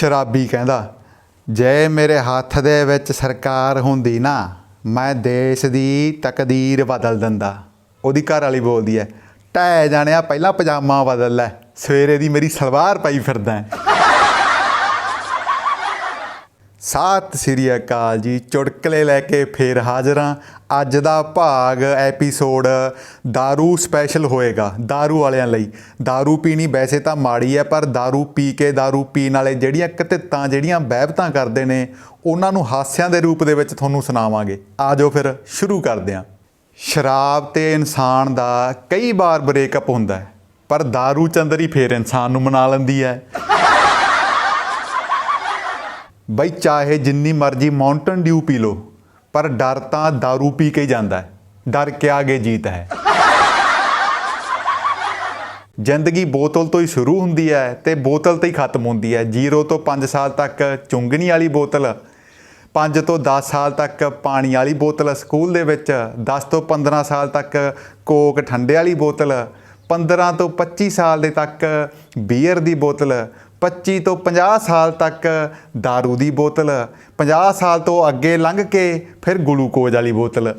ਸ਼ਰਾਬੀ ਕਹਿੰਦਾ, ਜੇ ਮੇਰੇ ਹੱਥ ਦੇ ਵਿੱਚ ਸਰਕਾਰ ਹੁੰਦੀ ਨਾ, ਮੈਂ ਦੇਸ਼ ਦੀ ਤਕਦੀਰ ਬਦਲ ਦਿੰਦਾ। ਉਹਦੀ ਘਰ ਵਾਲੀ ਬੋਲਦੀ ਐ ਟਹਿ ਜਾਣਿਆ, ਪਹਿਲਾਂ ਪਜਾਮਾ ਬਦਲ ਲੈ, ਸਵੇਰੇ ਦੀ ਮੇਰੀ ਸਲਵਾਰ ਪਾਈ ਫਿਰਦਾ ਸਤਿ ਸ੍ਰੀ ਅਕਾਲ ਜੀ ਚੁਟਕਲੇ ਲੈ ਕੇ ਫੇਰ ਹਾਜ਼ਰ ਹਾਂ ਅੱਜ ਦਾ ਭਾਗ ਐਪੀਸੋਡ दारू ਸਪੈਸ਼ਲ ਹੋਏਗਾ दारू ਵਾਲਿਆਂ ਲਈ दारू ਪੀਣੀ ਵੈਸੇ ਤਾਂ ਮਾੜੀ ਹੈ ਪਰ दारू ਪੀ ਕੇ दारू ਪੀਣ ਵਾਲੇ ਜਿਹੜੀਆਂ ਕਤਿੱਤਾਂ ਜਿਹੜੀਆਂ ਬਹਿਬਤਾਂ ਕਰਦੇ ਨੇ ਉਹਨਾਂ ਨੂੰ ਹਾਸਿਆਂ ਦੇ ਰੂਪ ਦੇ ਵਿੱਚ ਤੁਹਾਨੂੰ ਸੁਣਾਵਾਂਗੇ ਆਜੋ ਫਿਰ ਸ਼ੁਰੂ ਕਰਦੇ ਹਾਂ ਸ਼ਰਾਬ ਤੇ ਇਨਸਾਨ ਦਾ ਕਈ ਵਾਰ ਬ੍ਰੇਕਅਪ ਹੁੰਦਾ ਹੈ ਪਰ दारू ਚੰਦਰ ਹੀ ਫੇਰ ਇਨਸਾਨ ਨੂੰ ਮਨਾ ਲੈਂਦੀ ਹੈ ਬਈ ਚਾਹੇ ਜਿੰਨੀ ਮਰਜ਼ੀ ਮਾਊਂਟਨ ਡਿਊ ਪੀ ਲੋ ਪਰ ਡਰ ਤਾਂ दारू ਪੀ ਕੇ ਹੀ ਜਾਂਦਾ ਹੈ। ਡਰ ਕੇ ਆਗੇ ਜੀਤ ਹੈ। ਜ਼ਿੰਦਗੀ ਬੋਤਲ ਤੋਂ ਹੀ ਸ਼ੁਰੂ ਹੁੰਦੀ ਹੈ ਤੇ ਬੋਤਲ ਤੇ ਹੀ ਖਤਮ ਹੁੰਦੀ ਹੈ। 0 ਤੋਂ 5 ਸਾਲ ਤੱਕ ਚੁੰਗਣੀ ਵਾਲੀ ਬੋਤਲ 5 ਤੋਂ 10 ਸਾਲ ਤੱਕ ਪਾਣੀ ਵਾਲੀ ਬੋਤਲ ਸਕੂਲ ਦੇ ਵਿੱਚ 10 ਤੋਂ 15 ਸਾਲ ਤੱਕ ਕੋਕ ਠੰਡੇ ਵਾਲੀ ਬੋਤਲ 15 ਤੋਂ 25 ਸਾਲ ਦੇ ਤੱਕ ਬੀਅਰ ਦੀ ਬੋਤਲ 25 ਤੋਂ 50 ਸਾਲ ਤੱਕ दारू ਦੀ ਬੋਤਲ 50 ਸਾਲ ਤੋਂ ਅੱਗੇ ਲੰਘ ਕੇ ਫਿਰ ਗਲੂਕੋਜ਼ ਵਾਲੀ ਬੋਤਲ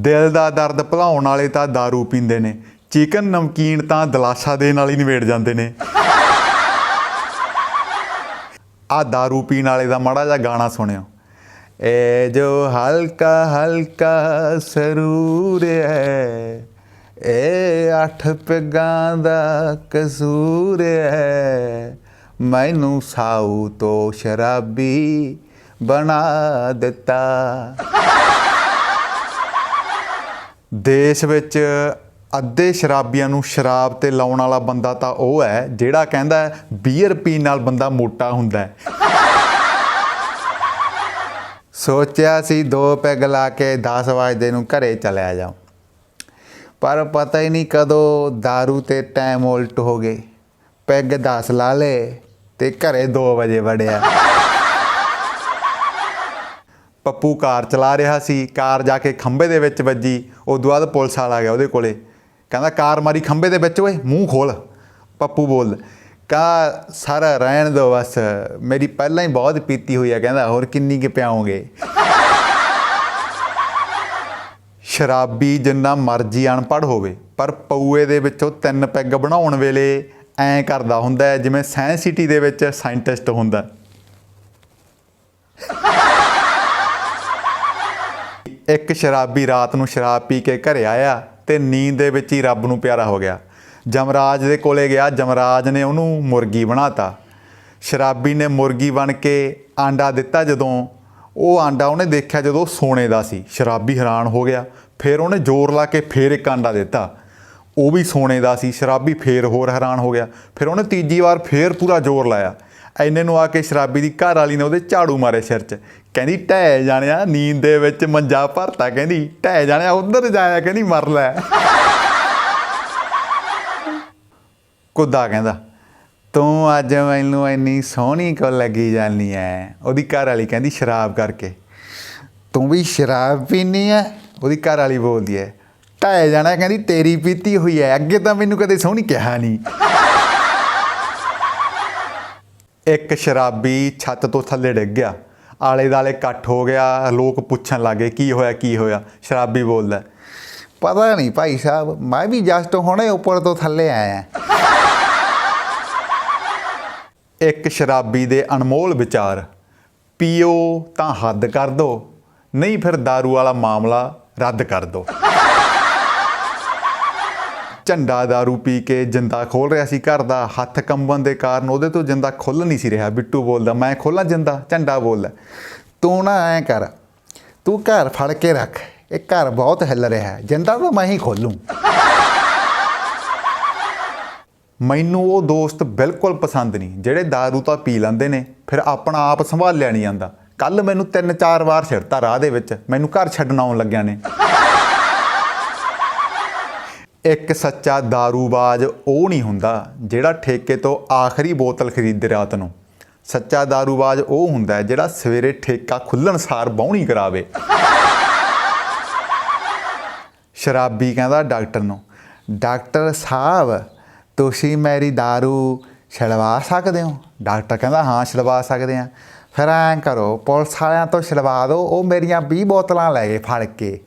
ਦਿਲ ਦਾ ਦਰਦ ਭੁਲਾਉਣ ਵਾਲੇ ਤਾਂ दारू ਪੀਂਦੇ ਨੇ ਚਿਕਨ ਨਮਕੀਨ ਤਾਂ ਦਲਾਸਾ ਦੇਣ ਵਾਲੀ ਨਿਬੇੜ ਜਾਂਦੇ ਨੇ ਆ दारू ਪੀਣ ਵਾਲੇ ਦਾ ਮਾੜਾ ਜਿਹਾ ਗਾਣਾ ਸੁਣਿਓ ਏ ਜੋ ਹਲਕਾ ਹਲਕਾ ਸਰੂਰ ਹੈ ਏ ਅੱਠ ਪੈਗਾਂ ਦਾ ਕਸੂਰ ਹੈ ਮੈਨੂੰ ਸਾਊ ਤੋਂ ਸ਼ਰਾਬੀ ਬਣਾ ਦਿੱਤਾ। ਦੇਸ਼ ਵਿੱਚ ਅੱਧੇ ਸ਼ਰਾਬੀਆਂ ਨੂੰ ਸ਼ਰਾਬ ਤੇ ਲਾਉਣ ਵਾਲਾ ਬੰਦਾ ਤਾਂ ਉਹ ਹੈ ਜਿਹੜਾ ਕਹਿੰਦਾ ਹੈ, ਬੀਅਰ ਪੀਣ ਨਾਲ ਬੰਦਾ ਮੋਟਾ ਹੁੰਦਾ ਹੈ ਸੋਚਿਆ ਸੀ ਦੋ ਪੈਗ ਲਾ ਕੇ 10 ਵਜੇ ਨੂੰ ਘਰੇ ਚਲਿਆ ਜਾਉ ਪਰ ਪਤਾ ਹੀ ਨਹੀਂ ਕਦੋਂ दारू ਤੇ ਟਾਈਮ ਉਲਟ ਹੋ ਗਏ। ਪੈਗ 10 ਲਾ ਲੇ ਤੇ ਘਰੇ 2 ਵਜੇ ਵੜਿਆ। ਪੱਪੂ ਕਾਰ ਚਲਾ ਰਿਹਾ ਸੀ, ਕਾਰ ਜਾ ਕੇ ਖੰਭੇ ਦੇ ਵਿੱਚ ਵੱਜੀ। ਉਦੋਂ ਬਾਅਦ ਪੁਲਿਸ ਵਾਲਾ ਗਿਆ ਉਹਦੇ ਕੋਲੇ। ਕਹਿੰਦਾ, ਕਾਰ ਮਾਰੀ ਖੰਭੇ ਦੇ ਵਿੱਚ, ਓਏ, ਮੂੰਹ ਖੋਲ। ਪੱਪੂ ਬੋਲ, ਕਾ ਸਾਰਾ ਰਹਿਣ ਦੋ ਬਸ। ਮੇਰੀ ਪਹਿਲਾਂ ਹੀ ਬਹੁਤ ਪੀਤੀ ਹੋਈ ਆ। ਕਹਿੰਦਾ, ਹੋਰ ਕਿੰਨੀ ਕਿ ਪਿਆਓਗੇ ਸ਼ਰਾਬੀ ਜਿੰਨਾ ਮਰਜ਼ੀ ਅਨਪੜ੍ਹ ਹੋਵੇ, ਪਰ ਪਊਏ ਦੇ ਵਿੱਚੋਂ ਤਿੰਨ ਪੈਗ ਬਣਾਉਣ ਵੇਲੇ ਐਂ ਕਰਦਾ ਹੁੰਦਾ ਹੈ ਜਿਵੇਂ ਸਾਇੰਸ ਸਿਟੀ ਦੇ ਵਿੱਚ ਸਾਇੰਟਿਸਟ ਹੁੰਦਾ। ਇੱਕ ਸ਼ਰਾਬੀ ਰਾਤ ਨੂੰ ਸ਼ਰਾਬ ਪੀ ਕੇ ਘਰੇ ਆਇਆ ਤੇ ਨੀਂਦ ਦੇ ਵਿੱਚ ਹੀ ਰੱਬ ਨੂੰ ਪਿਆਰਾ ਹੋ ਗਿਆ। ਜਮਰਾਜ ਦੇ ਕੋਲੇ ਗਿਆ, ਜਮਰਾਜ ਨੇ ਉਹਨੂੰ ਮੁਰਗੀ ਬਣਾਤਾ। ਸ਼ਰਾਬੀ ਨੇ ਮੁਰਗੀ ਬਣ ਕੇ ਆਂਡਾ ਦਿੱਤਾ ਜਦੋਂ, ਉਹ ਆਂਡਾ ਉਹਨੇ ਦੇਖਿਆ ਜਦੋਂ ਸੋਨੇ ਦਾ ਸੀ। ਸ਼ਰਾਬੀ ਹੈਰਾਨ ਹੋ ਗਿਆ। ਫਿਰ ਉਹਨੇ ਜ਼ੋਰ ਲਾ ਕੇ ਫੇਰ ਇੱਕ ਆਂਡਾ ਦਿੱਤਾ। ਉਹ ਵੀ ਸੋਨੇ ਦਾ ਸੀ, ਸ਼ਰਾਬੀ ਫੇਰ ਹੋਰ ਹੈਰਾਨ ਹੋ ਗਿਆ। ਫਿਰ ਉਹਨੇ ਤੀਜੀ ਵਾਰ ਫੇਰ ਪੂਰਾ ਜ਼ੋਰ ਲਾਇਆ। ਐਨੇ ਨੂੰ ਆ ਕੇ ਸ਼ਰਾਬੀ ਦੀ ਘਰ ਵਾਲੀ ਨੇ ਉਹਦੇ ਝਾੜੂ ਮਾਰੇ ਸਿਰ 'ਚ। ਕਹਿੰਦੀ, ਢਹਿ ਜਾਣਿਆ, ਨੀਂਦ ਦੇ ਵਿੱਚ ਮੰਜਾ ਭਰਤਾ। ਕਹਿੰਦੀ, ਢਹਿ ਜਾਣਿਆ, ਉਧਰ ਜਾਇਆ ਕਹਿੰਦੀ, ਮਰ ਲੈ। ਕੁੱਦਾ ਕਹਿੰਦਾ, ਤੂੰ ਅੱਜ ਮੈਨੂੰ ਇੰਨੀ ਸੋਹਣੀ ਕੋ ਲੱਗੀ ਜਾਨੀ ਐ? ਉਹਦੀ ਘਰ ਵਾਲੀ ਕਹਿੰਦੀ, ਸ਼ਰਾਬ ਕਰਕੇ। ਤੂੰ ਵੀ ਸ਼ਰਾਬ ਪੀਨੀ ਐ? ਉਹਦੀ ਘਰ ਵਾਲੀ ਬੋਲਦੀ ਹੈ, ਢਹਿ ਜਾਣਾ, ਕਹਿੰਦੀ ਤੇਰੀ ਪੀਤੀ ਹੋਈ ਹੈ, ਅੱਗੇ ਤਾਂ ਮੈਨੂੰ ਕਦੇ ਸੋਹਣੀ ਕਿਹਾ ਨਹੀਂ ਇੱਕ ਸ਼ਰਾਬੀ ਛੱਤ ਤੋਂ ਥੱਲੇ ਡਿੱਗ ਗਿਆ। ਆਲੇ ਦਾਲੇ ਇਕੱਠ ਹੋ ਗਿਆ, ਲੋਕ ਪੁੱਛਣ ਲੱਗੇ, ਕੀ ਹੋਇਆ ਕੀ ਹੋਇਆ? ਸ਼ਰਾਬੀ ਬੋਲਦਾ, ਪਤਾ ਨਹੀਂ ਭਾਈ ਸਾਹਿਬ, ਮੈਂ ਵੀ ਜਸਟ ਹੁਣੇ ਉੱਪਰ ਤੋਂ ਥੱਲੇ ਆਇਆ ਇੱਕ ਸ਼ਰਾਬੀ ਦੇ ਅਨਮੋਲ ਵਿਚਾਰ, ਪੀਓ ਤਾਂ ਹੱਦ ਕਰ ਦੋ, ਨਹੀਂ ਫਿਰ दारू ਵਾਲਾ ਮਾਮਲਾ ਰੱਦ ਕਰ ਦੋ ਝੰਡਾ दारू ਪੀ ਕੇ ਜਿੰਦਾ ਖੋਲ ਰਿਹਾ ਸੀ ਘਰ ਦਾ ਹੱਥ ਕੰਬਣ ਦੇ ਕਾਰਨ ਉਹਦੇ ਤੋਂ ਜਿੰਦਾ ਖੁੱਲ ਨਹੀਂ ਸੀ ਰਿਹਾ ਬਿੱਟੂ ਬੋਲਦਾ ਮੈਂ ਖੋਲਾਂ ਜਿੰਦਾ ਝੰਡਾ ਬੋਲਦਾ ਤੂੰ ਨਾ ਐ ਕਰ ਤੂੰ ਘਰ ਫੜ ਕੇ ਰੱਖ ਇਹ ਘਰ ਬਹੁਤ ਹਿੱਲ ਰਿਹਾ ਹੈ ਜਿੰਦਾ ਤਾਂ ਮੈਂ ਹੀ ਖੋਲੂੰ ਮੈਨੂੰ ਉਹ ਦੋਸਤ ਬਿਲਕੁਲ ਪਸੰਦ ਨਹੀਂ ਜਿਹੜੇ दारू ਤਾਂ ਪੀ ਲੈਂਦੇ ਨੇ ਫਿਰ ਆਪਣਾ ਆਪ ਸੰਭਾਲਿਆ ਨਹੀਂ ਜਾਂਦਾ ਕੱਲ ਮੈਨੂੰ ਤਿੰਨ ਚਾਰ ਵਾਰ ਛਿੜਤਾ ਰਾਹ ਦੇ ਵਿੱਚ ਮੈਨੂੰ ਘਰ ਛੱਡਣ ਆਉਣ ਲੱਗਿਆ ਨੇ ਇੱਕ ਸੱਚਾ दारूबाज ਉਹ ਨਹੀਂ ਹੁੰਦਾ ਜਿਹੜਾ ਠੇਕੇ ਤੋਂ ਆਖਰੀ ਬੋਤਲ ਖਰੀਦੇ ਰਾਤ ਨੂੰ ਸੱਚਾ दारूबाज ਉਹ ਹੁੰਦਾ ਹੈ ਜਿਹੜਾ ਸਵੇਰੇ ਠੇਕਾ ਖੁੱਲਣ ਸਾਰ ਬਾਉਣੀ ਕਰਾਵੇ ਸ਼ਰਾਬੀ ਕਹਿੰਦਾ ਡਾਕਟਰ ਨੂੰ ਡਾਕਟਰ ਸਾਹਿਬ ਤੁਸੀਂ ਮੇਰੀ दारू ਛਡਵਾ ਸਕਦੇ ਹੋ ਡਾਕਟਰ ਕਹਿੰਦਾ ਹਾਂ ਛਡਵਾ ਸਕਦੇ ਆ ਫਿਰ ਐਂ ਕਰੋ, ਪੁਲਿਸ ਵਾਲਿਆਂ ਤੋਂ ਛਡਵਾ ਦਿਓ, ਉਹ ਮੇਰੀਆਂ 20 ਬੋਤਲਾਂ ਲੈ ਗਏ ਫੜ ਕੇ।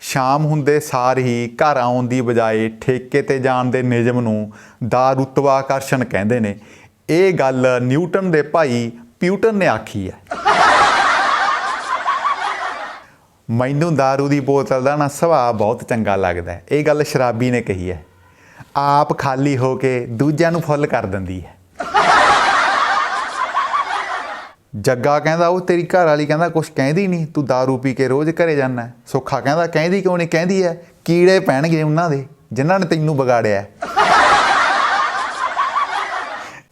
ਸ਼ਾਮ ਹੁੰਦੇ ਸਾਰ ਹੀ ਘਰ ਆਉਣ ਦੀ ਬਜਾਏ ਠੇਕੇ ਤੇ ਜਾਣ ਦੇ ਨਿਯਮ ਨੂੰ ਦਾਰੁਤਵਾਕਰਸ਼ਣ ਕਹਿੰਦੇ ਨੇ। ਇਹ ਗੱਲ ਨਿਊਟਨ ਦੇ ਭਾਈ ਪਿਊਟਨ ਨੇ ਆਖੀ ਹੈ। ਮੈਨੂੰ दारू ਦੀ ਬੋਤਲ ਦਾ ਨਾ ਸੁਭਾਅ ਬਹੁਤ ਚੰਗਾ ਲੱਗਦਾ ਹੈ। ਇਹ ਗੱਲ ਸ਼ਰਾਬੀ ਨੇ ਕਹੀ ਹੈ। ਆਪ ਖਾਲੀ ਹੋ ਕੇ ਦੂਜਿਆਂ ਨੂੰ ਫੁੱਲ ਕਰ ਦਿੰਦੀ ਹੈ। ਜੱਗਾ ਕਹਿੰਦਾ ਉਹ ਤੇਰੀ ਘਰ ਵਾਲੀ ਕਹਿੰਦਾ ਕੁਛ ਕਹਿੰਦੀ ਨਹੀਂ ਤੂੰ दारू ਪੀ ਕੇ ਰੋਜ਼ ਘਰੇ ਜਾਂਦਾ ਸੁੱਖਾ ਕਹਿੰਦਾ ਕਹਿੰਦੀ ਕਿਉਂ ਨਹੀਂ ਕਹਿੰਦੀ ਹੈ ਕੀੜੇ ਪੈਣਗੇ ਉਹਨਾਂ ਦੇ ਜਿਨ੍ਹਾਂ ਨੇ ਤੈਨੂੰ ਵਿਗਾੜਿਆ ਹੈ।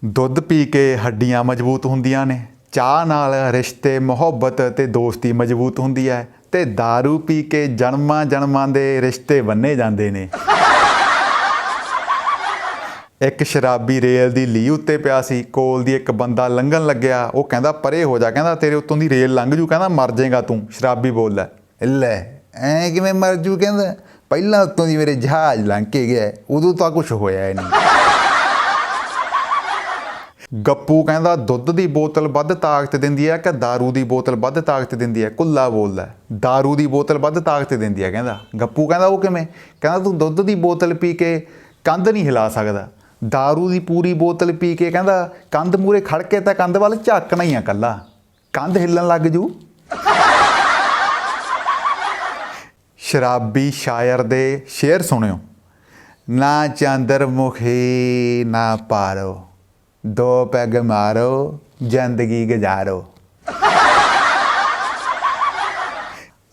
ਦੁੱਧ ਪੀ ਕੇ ਹੱਡੀਆਂ ਮਜ਼ਬੂਤ ਹੁੰਦੀਆਂ ਨੇ ਚਾਹ ਨਾਲ ਰਿਸ਼ਤੇ ਮੁਹੱਬਤ ਤੇ ਦੋਸਤੀ ਮਜ਼ਬੂਤ ਹੁੰਦੀ ਹੈ ਤੇ दारू ਪੀ ਕੇ ਜਨਮਾਂ ਜਨਮਾਂ ਦੇ ਰਿਸ਼ਤੇ ਬੰਨੇ ਜਾਂਦੇ ਨੇ ਇੱਕ ਸ਼ਰਾਬੀ ਰੇਲ ਦੀ ਲੀ ਉੱਤੇ ਪਿਆ ਸੀ ਕੋਲ ਦੀ ਇੱਕ ਬੰਦਾ ਲੰਘਣ ਲੱਗਿਆ ਉਹ ਕਹਿੰਦਾ ਪਰੇ ਹੋ ਜਾ ਕਹਿੰਦਾ ਤੇਰੇ ਉੱਤੋਂ ਦੀ ਰੇਲ ਲੰਘ ਜੂ ਕਹਿੰਦਾ ਮਰ ਜਾਏਗਾ ਤੂੰ ਸ਼ਰਾਬੀ ਬੋਲਦਾ ਲੈ ਐ ਕਿਵੇਂ ਮਰ ਜੂ ਕਹਿੰਦਾ ਪਹਿਲਾਂ ਉੱਤੋਂ ਦੀ ਮੇਰੇ ਜਹਾਜ਼ ਲੰਘ ਕੇ ਗਿਆ ਉਦੋਂ ਤਾਂ ਕੁਝ ਹੋਇਆ ਹੀ ਨਹੀਂ ਗੱਪੂ ਕਹਿੰਦਾ ਦੁੱਧ ਦੀ ਬੋਤਲ ਵੱਧ ਤਾਕਤ ਦਿੰਦੀ ਹੈ ਕਿ दारू ਦੀ ਬੋਤਲ ਵੱਧ ਤਾਕਤ ਦਿੰਦੀ ਹੈ ਕੁੱਲਾ ਬੋਲਦਾ ਹੈ। दारू ਦੀ ਬੋਤਲ ਵੱਧ ਤਾਕਤ ਦਿੰਦੀ ਹੈ ਕਹਿੰਦਾ ਗੱਪੂ ਕਹਿੰਦਾ ਉਹ ਕਿਵੇਂ ਕਹਿੰਦਾ ਤੂੰ ਦੁੱਧ ਦੀ ਬੋਤਲ ਪੀ ਕੇ ਕੰਧ ਨਹੀਂ ਹਿਲਾ ਸਕਦਾ दारू ਦੀ ਪੂਰੀ ਬੋਤਲ ਪੀ ਕੇ ਕਹਿੰਦਾ ਕੰਧ ਮੂਰੇ ਖੜ ਕੇ ਤਾਂ ਕੰਧ ਵੱਲ ਝਾਕਣਾ ਹੀ ਆ ਕੱਲਾ ਕੰਧ ਹਿੱਲਣ ਲੱਗ ਜੂ ਸ਼ਰਾਬੀ ਸ਼ਾਇਰ ਦੇ ਸ਼ੇਰ ਸੁਣਿਓ ਨਾ ਚੰਦਰ ਮੁਖੀ ਨਾ ਪਾਰੋ ਦੋ ਪੈਗ ਮਾਰੋ ਜ਼ਿੰਦਗੀ ਗੁਜ਼ਾਰੋ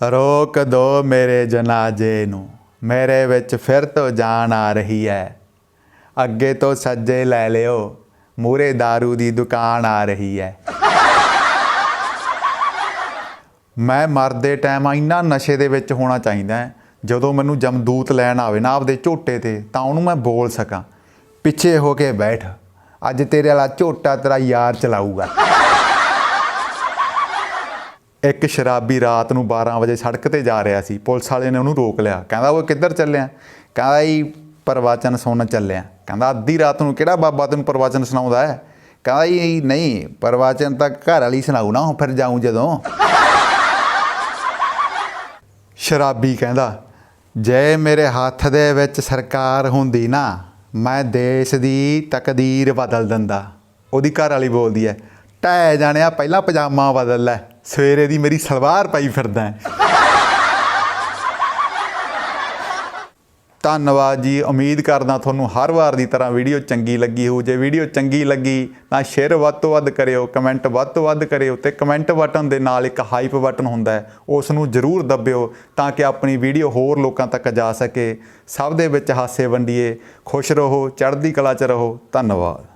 ਰੋਕ ਦੋ ਮੇਰੇ ਜਨਾਜੇ ਨੂੰ ਮੇਰੇ ਵਿੱਚ ਫਿਰ ਤੋਂ ਜਾਨ ਆ ਰਹੀ ਹੈ ਅੱਗੇ ਤੋਂ ਸੱਜੇ ਲੈ ਲਿਓ। ਮੂਰੇ दारू ਦੀ ਦੁਕਾਨ ਆ ਰਹੀ ਹੈ। ਮੈਂ ਮਰਦੇ ਟਾਈਮ ਇੰਨਾ ਨਸ਼ੇ ਦੇ ਵਿੱਚ ਹੋਣਾ ਚਾਹੀਦਾ ਹੈ। ਜਦੋਂ ਮੈਨੂੰ ਜਮਦੂਤ ਲੈਣ ਆਵੇ ਨਾ ਆਪਦੇ ਝੋਟੇ ਤੇ, ਤਾਂ ਉਹਨੂੰ ਮੈਂ ਬੋਲ ਸਕਾਂ, ਪਿੱਛੇ ਹੋ ਕੇ ਬੈਠ। ਅੱਜ ਤੇਰੇ ਵਾਲਾ ਝੋਟਾ ਤੇਰਾ ਯਾਰ ਚਲਾਊਗਾ। ਇੱਕ ਸ਼ਰਾਬੀ ਰਾਤ ਨੂੰ 12 ਵਜੇ ਸੜਕ ਤੇ ਜਾ ਰਿਹਾ ਸੀ। ਪੁਲਿਸ ਵਾਲੇ ਨੇ ਉਹਨੂੰ ਰੋਕ ਲਿਆ। ਕਹਿੰਦਾ ਉਹ ਕਿੱਧਰ ਚੱਲਿਆ? ਕਹਿੰਦਾ ਜੀ ਪ੍ਰਵਚਨ ਸੁਣਨ ਚੱਲਿਆ। ਕਹਿੰਦਾ, ਅੱਧੀ ਰਾਤ ਨੂੰ ਕਿਹੜਾ ਬਾਬਾ ਤੈਨੂੰ ਪ੍ਰਵਚਨ ਸੁਣਾਉਂਦਾ ਹੈ? ਕਹਿੰਦਾ, ਇਹ ਨਹੀਂ, ਪ੍ਰਵਚਨ ਤਾਂ ਘਰ ਵਾਲੀ ਸੁਣਾਉ ਨਾ, ਫਿਰ ਜਾਊਂ ਜਦੋਂ। ਸ਼ਰਾਬੀ ਕਹਿੰਦਾ, ਜੇ ਮੇਰੇ ਹੱਥ ਦੇ ਵਿੱਚ ਸਰਕਾਰ ਹੁੰਦੀ ਨਾ, ਮੈਂ ਦੇਸ਼ ਦੀ ਤਕਦੀਰ ਬਦਲ ਦਿੰਦਾ। ਉਹਦੀ ਘਰ ਵਾਲੀ ਬੋਲਦੀ ਹੈ, ਟਹਿ ਜਾਣਿਆ, ਪਹਿਲਾਂ ਪਜਾਮਾ ਬਦਲ ਲੈ, ਸਵੇਰੇ ਦੀ ਮੇਰੀ ਸਲਵਾਰ ਪਾਈ ਫਿਰਦਾ ਧੰਨਵਾਦ ਜੀ। ਉਮੀਦ ਕਰਦਾ ਤੁਹਾਨੂੰ ਹਰ ਵਾਰ ਦੀ ਤਰ੍ਹਾਂ ਵੀਡੀਓ ਚੰਗੀ ਲੱਗੀ ਹੋਊ। ਜੇ ਵੀਡੀਓ ਚੰਗੀ ਲੱਗੀ, ਤਾਂ ਸ਼ੇਅਰ ਵੱਧ ਤੋਂ ਵੱਧ ਕਰਿਓ, ਕਮੈਂਟ ਵੱਧ ਤੋਂ ਵੱਧ ਕਰਿਓ ਤੇ ਕਮੈਂਟ ਬਟਨ ਦੇ ਨਾਲ ਇੱਕ ਹਾਈਪ ਬਟਨ ਹੁੰਦਾ ਹੈ, ਉਸ ਨੂੰ ਜ਼ਰੂਰ ਦੱਬਿਓ ਤਾਂ ਕਿ ਆਪਣੀ ਵੀਡੀਓ ਹੋਰ ਲੋਕਾਂ ਤੱਕ ਜਾ ਸਕੇ। ਸਭ ਦੇ ਵਿੱਚ ਹਾਸੇ ਵੰਡੀਏ, ਖੁਸ਼ ਰਹੋ, ਚੜ੍ਹਦੀ ਕਲਾ 'ਚ ਰਹੋ। ਧੰਨਵਾਦ।